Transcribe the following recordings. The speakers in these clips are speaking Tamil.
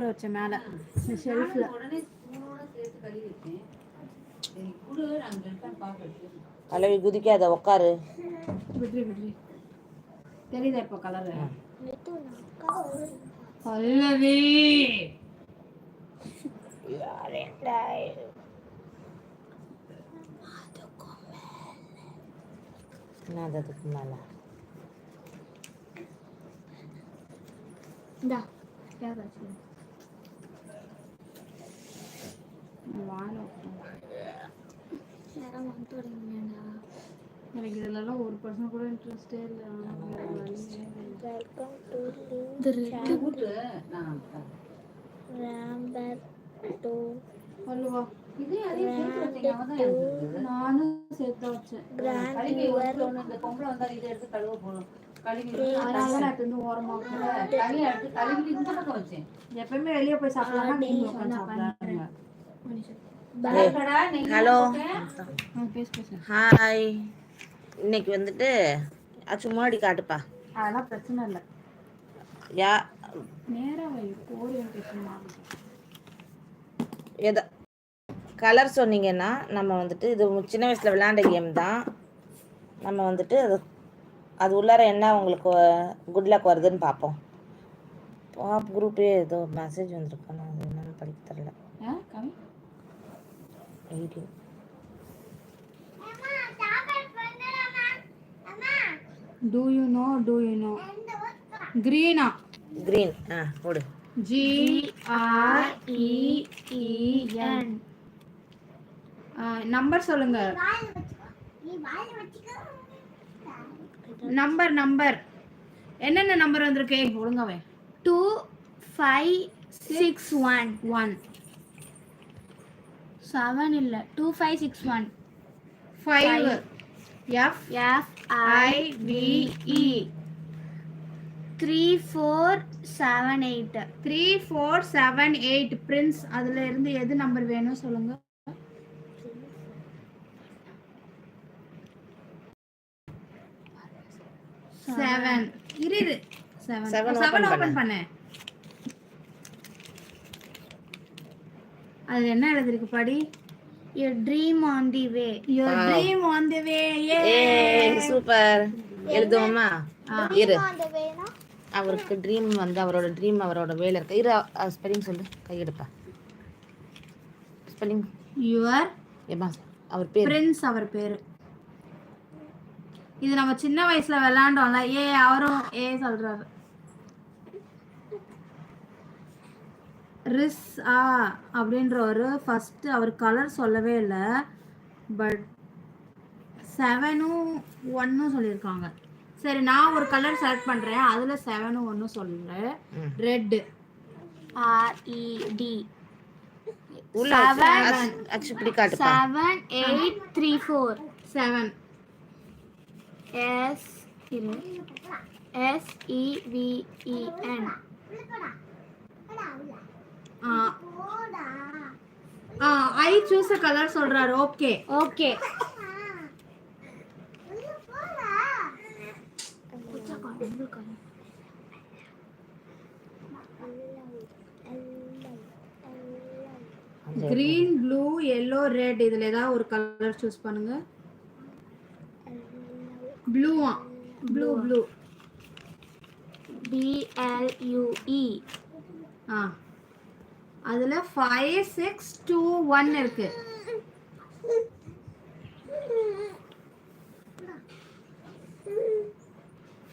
ஊற வச்சேன் மேலே. இந்த ஷெல்ஃபில் அளவி குதிக்காத உட்காரு விட்ரி விட்ரி. தெரியுதா இப்போ கலரு பல்லவி! அது அதுக்கு மேல? வாழ எனக்கு இதுலலாம் ஒரு பர்சன் கூட இன்ட்ரெஸ்டே இல்லை சொல்லுவா இதே அதே சேர்த்து வச்சீங்க நானும் சேர்த்து வச்சேன் கழுவி இந்த பொம்பளை வந்தால் இதை எடுத்து கழுவ போகணும் கழுவி அதனால நான் இப்போ வந்து ஓரமாக கழுவி எடுத்து இந்த பக்கம் வச்சேன் எப்பயுமே வெளியே போய் சாப்பிடலாம் ஹலோ. ஹாய். இன்னைக்கு வந்துட்டு அது முன்னாடி காட்டுப்பா. அதெல்லாம் பிரச்சனை இல்லை. யா நேரா வை ஓரியன்டேஷன் எதை கலர் சொன்னீங்கன்னா நம்ம வந்துட்டு இது சின்ன வயசில் விளையாண்ட கேம் தான். நம்ம வந்துட்டு அது அது உள்ளார என்ன உங்களுக்கு குட் லக் வருதுன்னு பார்ப்போம். பாப் குரூப்பே ஏதோ மெசேஜ் வந்திருக்கு நான் அது என்னன்னு படிக்க தெரில ஆ கம்மி eighteen do you know do you know கிரீனா green ஆ போடு G R E N number சொல்லுங்க. நம்பர் நம்பர் என்னென்ன நம்பர் வந்திருக்கு? ஒழுங்காவே two five six one one seven இல்லை. Two five six one five F F I three four seven eight three four seven eight Prince அதுல இருந்து எது நம்பர் வேணும் சொல்லுங்க? செவன் இரு செவன் செவன் open ஓபன் பண்ணு அது என்ன எழுதிருக்கு படி? You dream on the way your dream on the way A super. எழுதுவோமா? இரு. ஆன் தி வேனா அவருக்கு ட்ரீம் வந்து அவரோட ட்ரீம் அவரோட வேலை இருக்கு. இரு ஸ்பெல்லிங் சொல்லு. கையெடுப்பா. ஸ்பெல்லிங் யுவர் ஏமா அவர் பேர்? பிரின்ஸ் அவர் பேரு. இது நம்ம சின்ன வயசுல விளையாண்டோம்ல. ஏ அவரும் ஏ சொல்றாரு. ரிஸ் ஆ அப்படின்றவர் ஃபர்ஸ்ட் அவர் கலர் சொல்லவே இல்லை. பட் செவனும் ஒன்னும் சொல்லியிருக்காங்க. சரி நான் ஒரு கலர் செலக்ட் பண்றேன். அதுல செவனும் ஒன்னும் சொல்றேன் ம். ரெட் ஆர் இ டி உள்ள அச்சு இப்படி காட்டுப்பா. Seven eight three four seven S இரு S E V E N I choose colour சொல்றாரு. Okay okay green blue yellow red இதுல ஏதாவது ஒரு கலர் சூஸ் பண்ணுங்க. ப்ளூவா blue blue B L U E ஆ. அதுல ஃபைவ் சிக்ஸ் டூ ஒன் இருக்கு.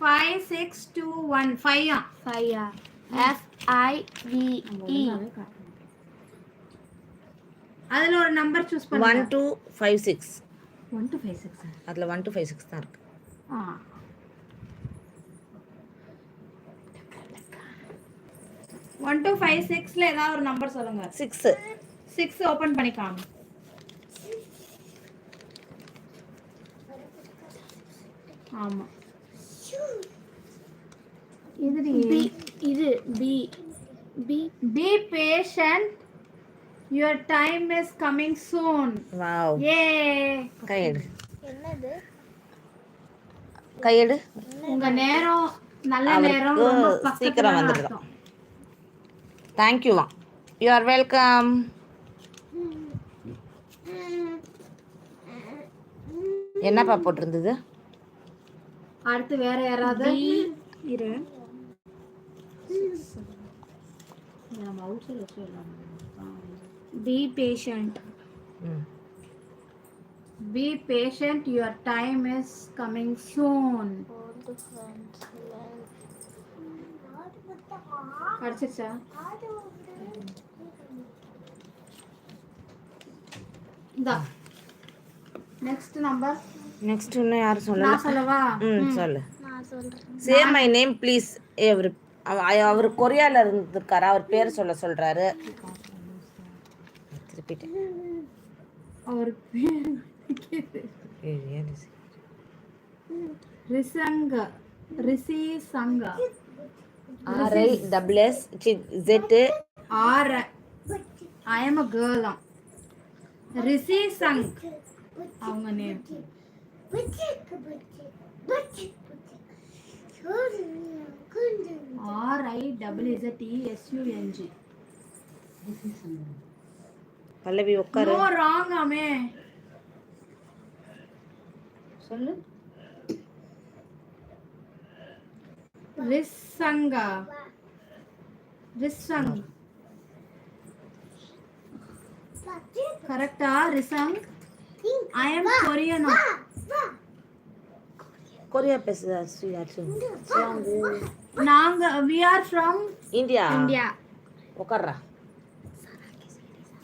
Five six two one five five F I V E அதுல ஒரு நம்பர் சூஸ் ஒன் பண்ணுங்க two five six one two five six அதில் ஒன் டூ ஃபைவ் சிக்ஸ் தான் இருக்கு. ஆ. ஒன் டு ஃபைவ் சிக்ஸ்ல ஏதாவது ஒரு நம்பர் சொல்லுங்க. சிக்ஸு சிக்ஸ் ஓபன் பண்ணிக்காங்க ஆமா. இது பி இது B B B patient your time is coming soon wow ஏ கையெடு. என்னது? கையெடு. உங்க நேரம் நல்ல நேரம் சீக்கிரம் வந்துடும். தேங்க்யூவா யூ ஆர் வெல்கம் என்னப்பா போட்டிருந்தது? அடுத்து வேற யாராவது? இரு. patient. ம். B patient your time is coming soon அடிச்சிருச்சா? இந்தா. நெக்ஸ்ட் நம்பர் நெக்ஸ்ட் இன்னும் யாரும் சொல்லல. நான் சொல்லவா? ம் சொல்லு. நான் சொல்றேன். சே மை நேம் ப்ளீஸ் அவர் அவர் கொரியால இருந்திருக்காரு? அவர் பேர் சொல்ல சொல்றாரு. அவர் பேர்? ரிசங்க ரிசி சங்கா. R I double S Z R I am a girl ரிஷி சங் அவங்க name. R I double Z E S U N G Pallavi உட்காரு. நோ ராங் ஆமே. சொல்லு. ரிசங்கா ரிசங் கரெக்டா ரிசங் ஐ எம் கொரியனோ கொரியா பேசுதா நாங்க we are from India India. உட்கார்றா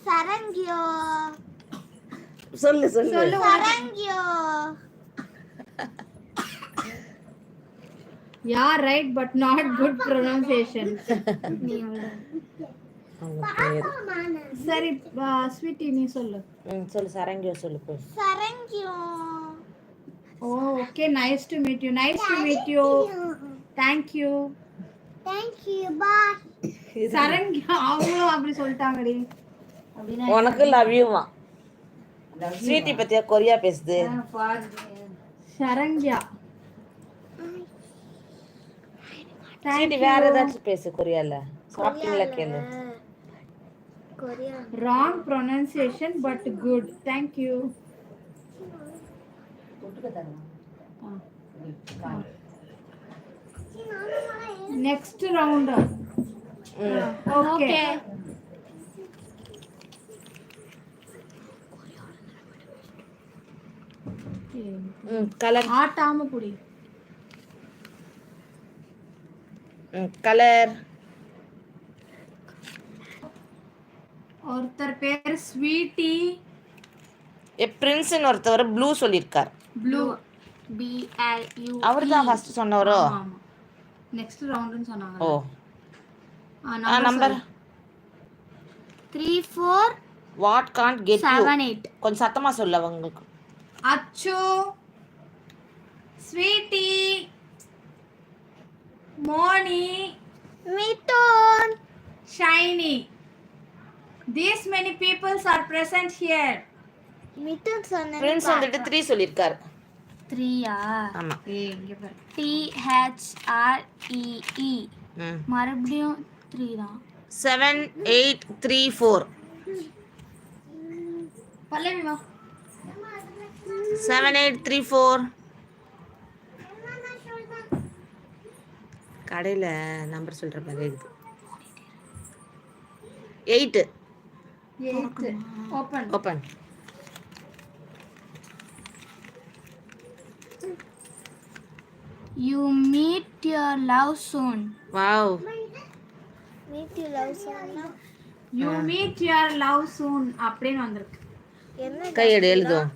Sarangyo. சொல்லு சொல்லு. சொல்லு yeah right but not good pronunciation அவங்க பேர் சரி ஸ்வீட்டி நீ சொல்லு. ம் சொல்லு சரங்கியோ சொல்லு போ. Sarangyo. Oh okay nice to meet you nice to meet you thank you Thank you. Bye. சரங்க அவங்களும் அப்படி சொல்லிட்டாங்கடி. உனக்கு லவ் யூவா ஸ்வீட்டி பத்தியா கொரியா பேசுது? சரண்யா. ஸ்வீட்டி வேற ஏதாச்சும் பேசு கொரியால. சாப்பிட்டீங்களா கேளு. Wrong pronunciation but good thank you next round okay colour ஆட்டாம புடி ம் கலர். ஒருத்தர் பேர் ஸ்வீட்டி. எ பிரின்ஸ்னு ஒருத்தவர் ப்ளூ சொல்லியிருக்கார். ப்ளூ. B L U. அவர் தான் ஃபர்ஸ்ட் சொன்னவரோ? நெக்ஸ்ட் ரவுண்டுன்னு சொன்னாங்க. ஓ. ஆ, நம்பர் சொல்லு. Three four what can't get you seven eight. கொஞ்சம் சத்தமா சொல்லு அவங்களுக்கு. அச்சு. Sweetie Moni. Mithun. Shiny. These many peoples are present here. Mithun சொன்னது பிரின்ஸ் வந்துட்டு த்ரீ சொல்லியிருக்காரு. Three ஆ ஆமா. ஏய் இங்க பாரு. T H R E E. ம். மறுபடியும் த்ரீ தான். Seven eight three four Pallavi வா. செவன் எயிட் த்ரீ ஃபோர் கடையில் நம்பர் சொல்கிற மாதிரி இருக்குது eight open open You meet your love soon. Wow Meet your love soon. You meet your love soon அப்படின்னு வந்திருக்கு. என்ன கையெடு எழுதும்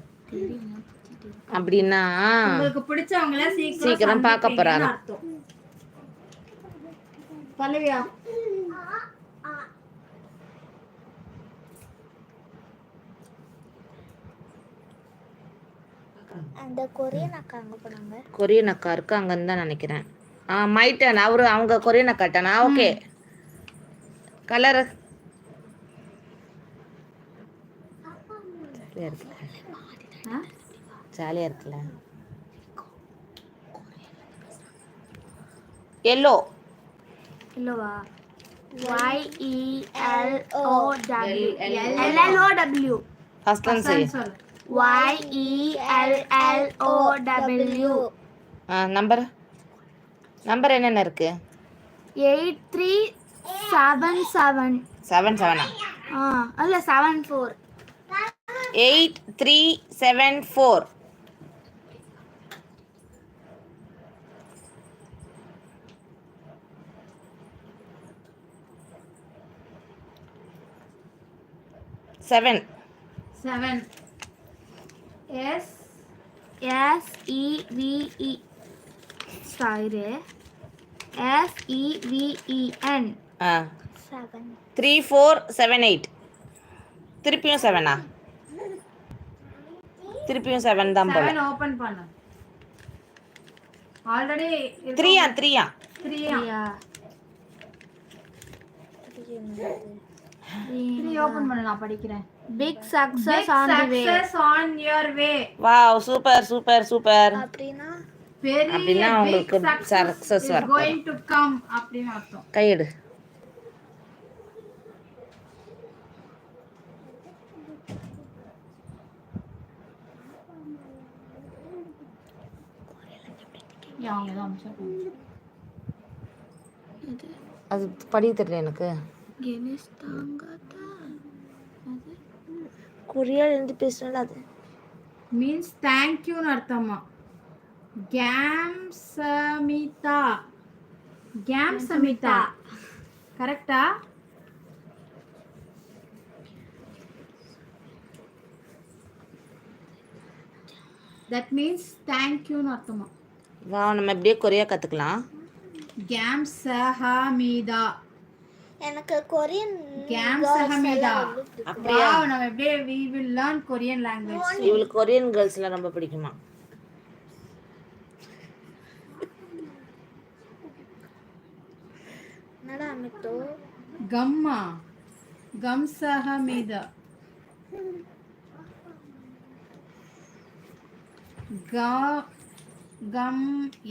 அப்படின்னா? உங்களுக்கு பிடிச்சவங்கள சீக்கிரம் சீக்கிரம் பார்க்க போறாங்க. பல்லவியா? அந்த கொரியன் அக்கா அங்க போனாங்க. கொரியன் அக்கா இருக்கு? அங்கன்னு தான் நினைக்கிறேன். ஆ மைட்டன் அவரு அவங்க கொரியன் அக்காட்டானா ஓகே. கலர். ஜாலியாக இருக்குல்ல? ஆ? ஜாலியாக இருக்குல்ல எல்லோ. இல்லவா Y E L O W. L- L L O W. ஃபர்ஸ்ட்லாம் சரி சொல்லு. Y E L L O W. ஆ நம்பர் நம்பர் என்னென்ன இருக்கு? Eight three seven seven seven செவனா ஆ? அல்ல seven four eight three seven four seven seven S S E V E sorry S E V E N ஆ. Seven three four seven eight திருப்பியும் செவனா திருப்பியும் செவன் தான் போல. செவன் ஓபன் பண்ணு. ஆல்ரெடி த்ரீயா த்ரீயா த்ரீயா யா த்ரீ ஓபன் பண்ணு நான் படிக்கிறேன். Big success on the way success on your way wow super super super அப்படினா பெரிய அப்படின்னா உங்களுக்கு success வரப்போகுது. கோயிங் டு கம் அப்படின்னு அர்த்தம். கையெடு. ஏன் அவங்க தான் அனுப்பிச்சிருக்காங்க. அது படிக்க தெரியல எனக்கு. கொரியால இருந்து பேசுனால அது. மீன்ஸ் தேங்க்யூன்னு அர்த்தமா? கேம் சமிதா கேம் சமிதா கரெக்டா தட் மீன்ஸ் தேங்க்யூன்னு அர்த்தமா? வா நம்ம இப்படியே கொரியா கத்துக்கலாம். கேம் சஹமிதா எனக்கு கொரியன் கேம் சஹமிதா அப்படியா? நம்ம எப்படியே we will learn Korean language இவளுக்கு கொரியன் கேர்ள்ஸ்லாம் ரொம்ப பிடிக்குமா? என்னடா அமித்தோ கம்மா. கம் சஹமிதா க- கம்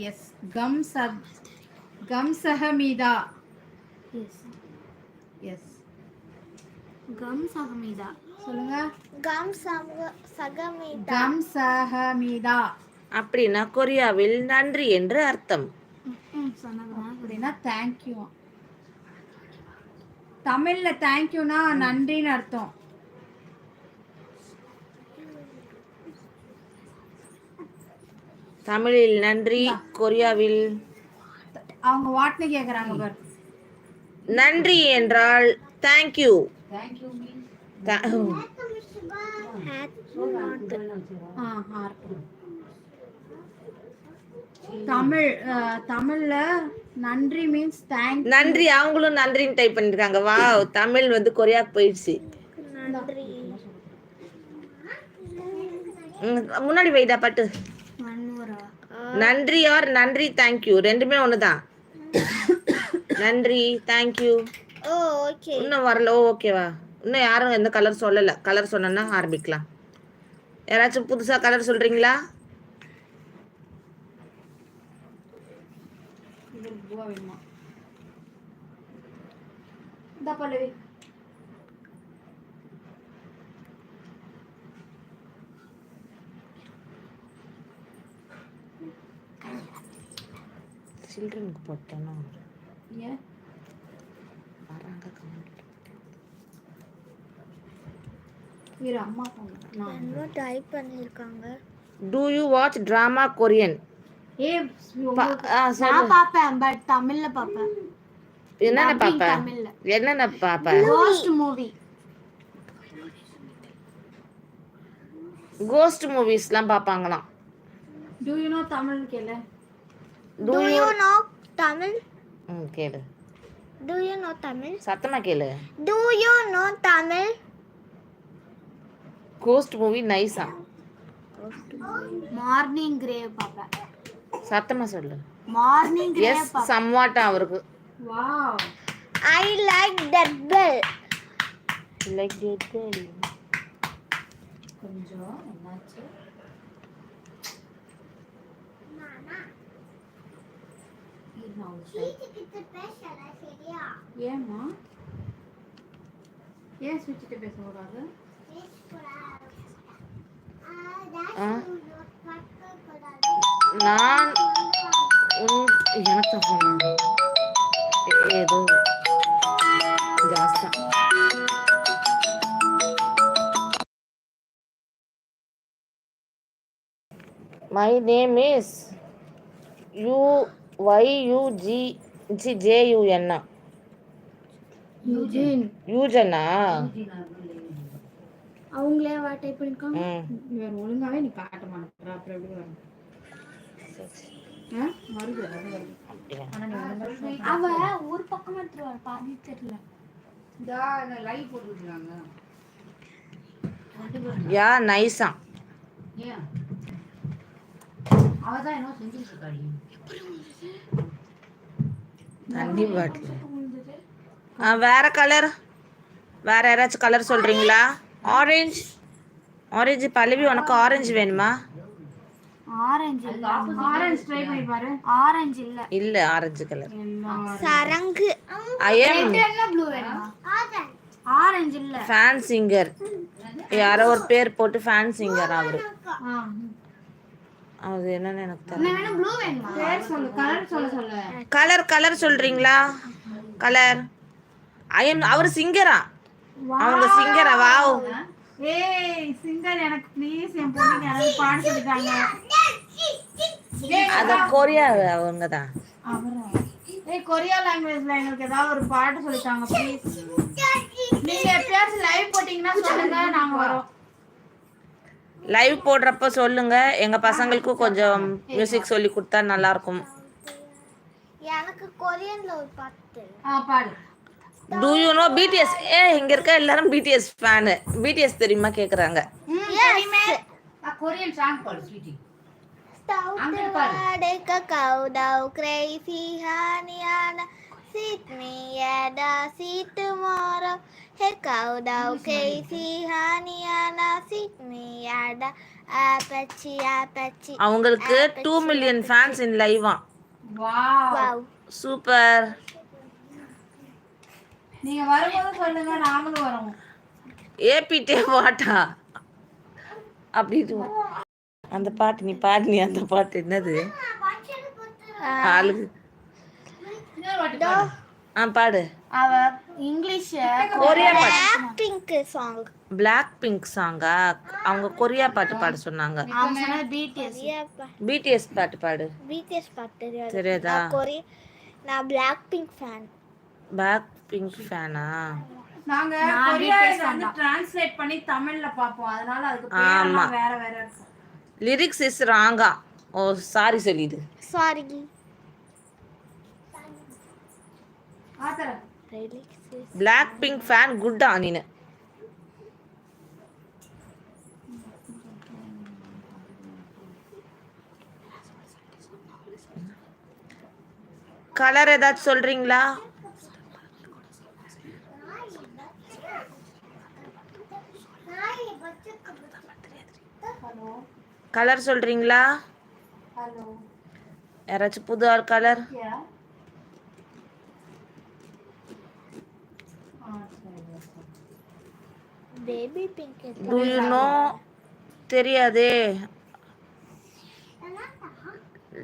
எஸ் கம் சத் கம் சஹமிதா எஸ் எஸ் கம் சகமிதா சொல்லுங்க. கம் சக சகமிதா கம் சஹமிதா அப்படின்னா கொரியாவில் நன்றி என்று அர்த்தம். அப்படின்னா தேங்க்யூ தமிழ்ல தேங்க்யூனா நன்றின்னு அர்த்தம். தமிழில் நன்றி கொரியாவில் அவங்க வாட்னு கேக்குறாங்க பாரு. நன்றி என்றால் தேங்க்யூ ஆ, heart. தமிழ் தமிழ்ல நன்றி மீன்ஸ் தேங்க் நன்றி அவங்களும் நன்றின்னு டைப் பண்ணிருக்காங்க. வா தமிழ் வந்து கொரியாக்கு போயிடுச்சு. முன்னாடி வைடா பட்டு. நன்றி ஆர் நன்றி தேங்க்யூ ரெண்டுமே ஒண்ணுதான். நன்றி. தேங்க்யூ ஓ ஓகே இன்னும் வரல. ஓகேவா இன்னும் யாரும் எந்த கலர் சொல்லல. கலர் சொன்னா ஆரம்பிக்கலாம். யாராச்சும் புதுசா கலர் சொல்றீங்களா? சில்ட்ரனுக்கு போட்டேன்னா ஏன் வராங்க comment. இரு அம்மா நான் டைப் பண்ணிருக்காங்க Do you watch drama Korean? ஏ. நான் பாப்பேன் பட் தமிழ்ல பாப்பேன் என்னென்ன தமிழ்ல என்னென்ன பாப்ப கோஸ்ட் மூவி கோஸ்ட் மூவிஸ்லாம் பார்ப்பாங்களாம் டு யூ நோ தமிழ் கேள. Do do you you know Tamil ம் கேளு. டு யூ நோ தமிழ் சத்தமா கேளு. Do you know Tamil ghost movie நைஸா மார்னிங் கிரேவ் பாப்பேன் சத்தமா சொல்லு. மார்னிங் கிரேவ் எஸ் சம்வாட்டா அவருக்கு. Wow I like that bell like கொஞ்சம் இரு, நான் ஒரு side. வீட்டுக்கிட்ட பேசல சரியா ஏம்மா ஏன் சுவிட்சிட்டு பேசக்கூடாது பேசக்கூடாது ஆ? பக்கக்கூடாது நான் உன் எனக்கு ஃபோன் ஏதோ ஜாஸ்தி my name is U Y U G G J U என்ன யூஜின். யூஜனா? அவங்களே வா டைப் பண்ணிருக்காங்க இவர் ஒழுங்காவே நீ காட்ட மாட்டேற அப்புறம் எப்படி வரும்? அவ ஒரு பக்கமா எடுத்துருவாரு பாதி தெரியல. இந்த live போட்டுருக்காங்க. யா நைஸா ஏன்? அவ தான் என்னவோ செஞ்சுட்டு இருக்காடி. தண்ணி பாட்டில் ஆ வேற கலர் வேற யாராச்சும் கலர் சொல்றீங்களா? ஆரஞ்சு ஆரஞ்சு பல்லவி உனக்கு ஆரஞ்சு வேணுமா? ஆரஞ்சு இல்ல ஆரஞ்சு ட்ரை பண்ணி பாரு. ஆரஞ்சு இல்ல. இல்ல ஆரஞ்சு கலர் சரங்கு. ஐ எம் என்ன ப்ளூ வேணுமா? ஆரஞ்சு இல்ல ஃபேன் சிங்கர் யாரோ ஒரு பேர் போட்டு ஃபேன் சிங்கர் அவரு. அது என்னன்னு எனக்கு கலர் கலர் கலர் சொல்றீங்களா? கலர் ஐ எம் அவர் சிங்கரா அவங்க சிங்கரா வாவ் ஏய் சிங்கர் எனக்கு ப்ளீஸ் என் பொண்ணுக்கு யாராவது பாட சொல்லிட்டாங்க. அது கொரியா அவங்க தான் அவரா? ஏய் கொரியா லாங்குவேஜ்ல எங்களுக்கு ஏதாவது ஒரு பாட்டு சொல்லிட்டாங்க ப்ளீஸ் நீங்க எப்பயாச்சும் லைவ் போட்டீங்கன்னா சொல்லுங்க நாங்க வரோம். லைவ் போடுறப்ப சொல்லுங்க. எங்க பசங்களுக்கும் கொஞ்சம் மியூசிக் சொல்லி கொடுத்தா நல்லா இருக்கும் எனக்கு கொரியன்ல ஒரு பாட்டு. ஆ பாடு. டூ யூ நோ பிடிஎஸ் ஏ இங்க இருக்க எல்லாரும் பிடிஎஸ் ஃபேனு பிடிஎஸ் தெரியுமா கேக்குறாங்க. கொரியன் சாங் பாடு sweetie wade ke kau crazy haniana sit me ada apache apache அவங்களுக்கு டூ மில்லியன் ஃபேன்ஸ் இன் லைவா சூப்பர் நீங்க வரும்போது சொல்லுங்க நாங்களும் வரோம் ஏபிட்டே பாட்டா? அப்படி அந்த பாட்டு நீ பாடு நீ அந்த பாட்டு என்னது? ஆளுக்கு. இன்னொரு வாட்டி பாடு. ஆ பாடு. அவ இங்கிலீஷ் கொரியா பாட்டு. பிங்க் சாங் பிளாக் பிங்க் சாங்கா அவங்க கொரியா பாட்டு பாட சொன்னாங்க. அவங்க சொன்ன பிடிஎஸ் பிடிஎஸ் பாட்டு பாடு. பிடிஎஸ் பாட்டு தெரியாது. தெரியாதா? நான் கொரிய நான் Blackpink fan Blackpink ஃபேனா நாங்க கொரியா வந்து டிரான்ஸ்லேட் பண்ணி தமிழ்ல பாப்போம். அதனால அதுக்கு பேரெல்லாம் வேற வேற இருக்கும். லிரிக்ஸ் இஸ் ராங்கா ஓ சாரி சொல்லிடு. சாரி பிளாக் பிங்க் ஃபேன் குட்டா நீனு. கலர் ஏதாச்சும் சொல்றீங்களா? கலர் சொல்றீங்களா? யாராச்சும் புது கலர் யா ஆ சரி okay. Baby pink do you know தெரியாதே.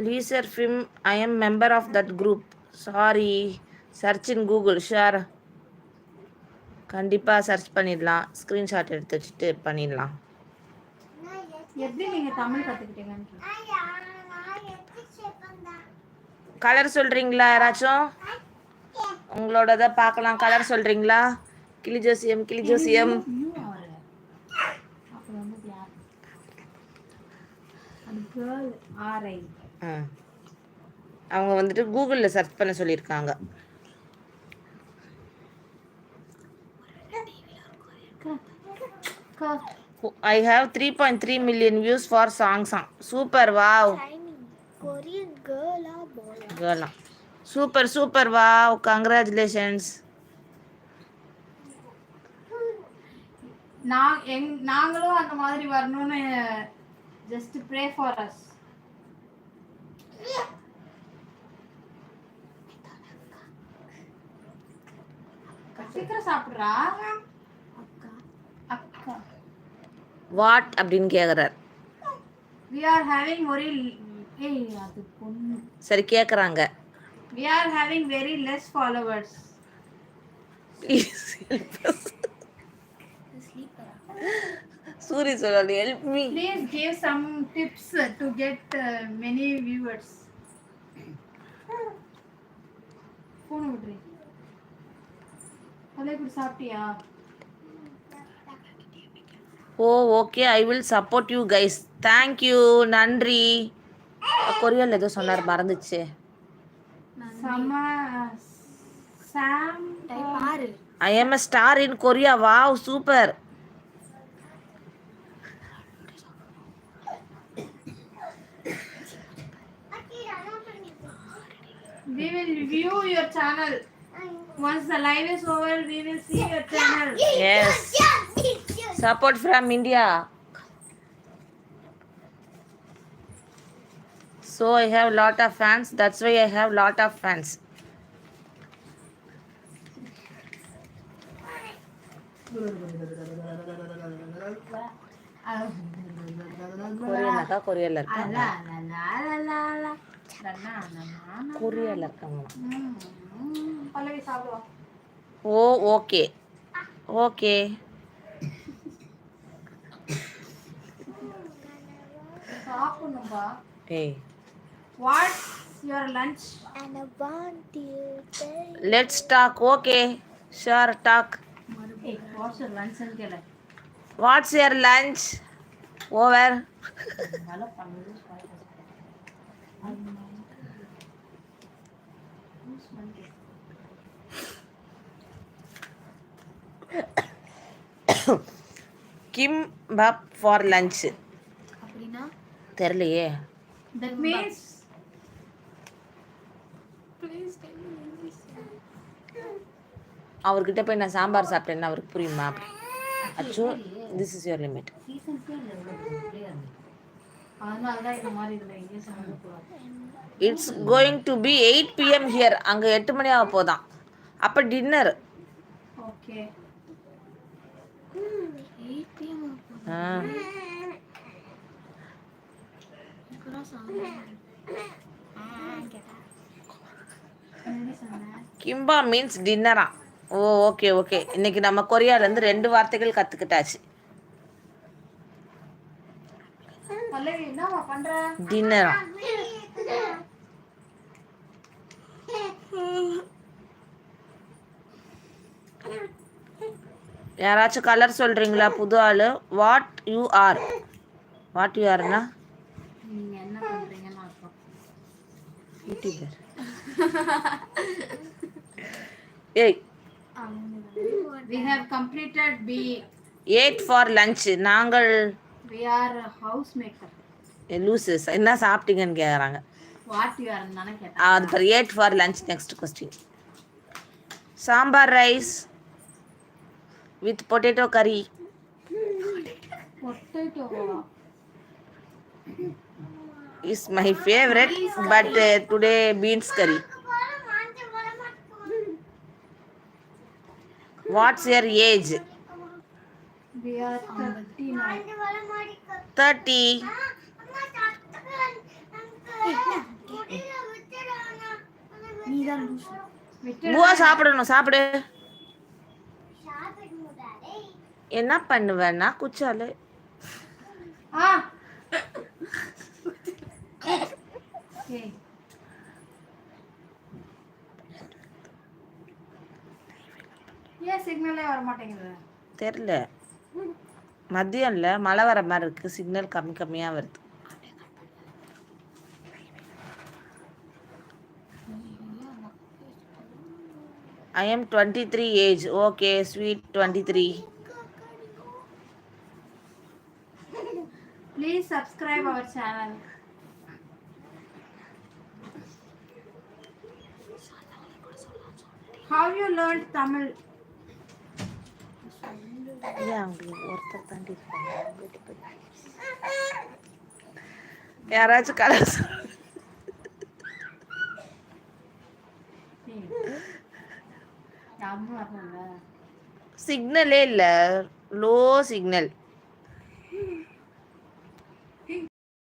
லீசர் ஃபிம் I am member of that group sorry search in Google share கண்டிப்பாக சர்ச் பண்ணிடலாம். ஸ்க்ரீன்ஷாட் எடுத்து வச்சுட்டு பண்ணிடலாம். கலர் சொல்கிறீங்களா யாராச்சும்? உங்களோடத பார்க்கலாம். கலர் சொல்கிறீங்களா கிளி ஜோசியம் கிளி ஜோசியம் இன்னும் வரல அப்புறம் வந்து black. அது கேர்ள் ஆர்ஐ ஆ. அவங்க வந்துட்டு கூகுளில் சர்ச் பண்ண சொல்லியிருக்காங்க. I have three point three million views for songs super wow Korean Kerala super super wow congratulations நான் எங் நாங்களும் அந்த மாதிரி வரணும்னு Just pray for us. What அப்படின்னு கேக்குறார் we are having very ஏய் அது பொண்ணு சரி கேக்குறாங்க we are having very less followers please help us சூரி சொல்லி help me please give some tips to get uh, many viewers. போன விடுறேன். அதே கூட சாப்பிட்டியா? ஓ okay I will support you guys thank you நன்றி. கொரியல் ஏதோ சொன்னார் மறந்துச்சு. சம சாம். I am a star in Korea wow super we will view your channel once the live is over we will see your channel yes support from India so I have lot of fans that's why I have lot of fans கொரியனாக்கா கொரியல்ல இருக்காங்க Hey. Oh, eh. What's your lunch? Let's talk. Okay. Sure, talk. What's your lunch? Over. Kim pub for lunch அப்படின்னா? தெரிலையே தட் மீன்ஸ் அவர்கிட்ட போய் நான் சாம்பார் சாப்பிட்டேன்னா அவருக்கு புரியுமா? அப்படி. அச்சோ this is your limit it's going to be eight PM here அங்கே எட்டு மணி ஆக போதான். அப்போ டின்னர் ஓகே எயிட் பிஎம் இப்போதான் சாப்பிடுறேன் கேட்டா என்ன சொன்னேன் கிம்பா மீன்ஸ் டின்னரா ஓ ஓகே ஓகே இன்னைக்கு நம்ம கொரியாலேருந்து ரெண்டு வார்த்தைகள் கற்றுக்கிட்டாச்சு டின்னரா Yeah. யாராச்சும் கலர் சொல்கிறீங்களா புது ஆள்? What you are what you ஆர்னா YouTuber ஏய். We have completed b. Eight for lunch நாங்கள் we are house maker. லூசஸ் என்ன சாப்பிட்டீங்கன்னு கேட்குறாங்க what you are தானே கேட்டேன். அது per. Eight for lunch next question sambar rice with potato curry potato is my favourite but today beans curry what's your age we are 39 thirty நீ தான் லூசு. விட்டு பூவா சாப்பிடணும் சாப்பிடு. என்ன பண்ணுவேன்னா குச்சாலு. ஏன் சிக்னலே வர மாட்டேங்குது தெரில. மதியம்ல மழை வர மாதிரி இருக்கு. சிக்னல் கம்மி கம்மியாக வருது. I am twenty three age okay sweet twenty three Please subscribe our channel. How you learned Tamil? யாராச்சும் வரல. சிக்னலே இல்லை. Low signal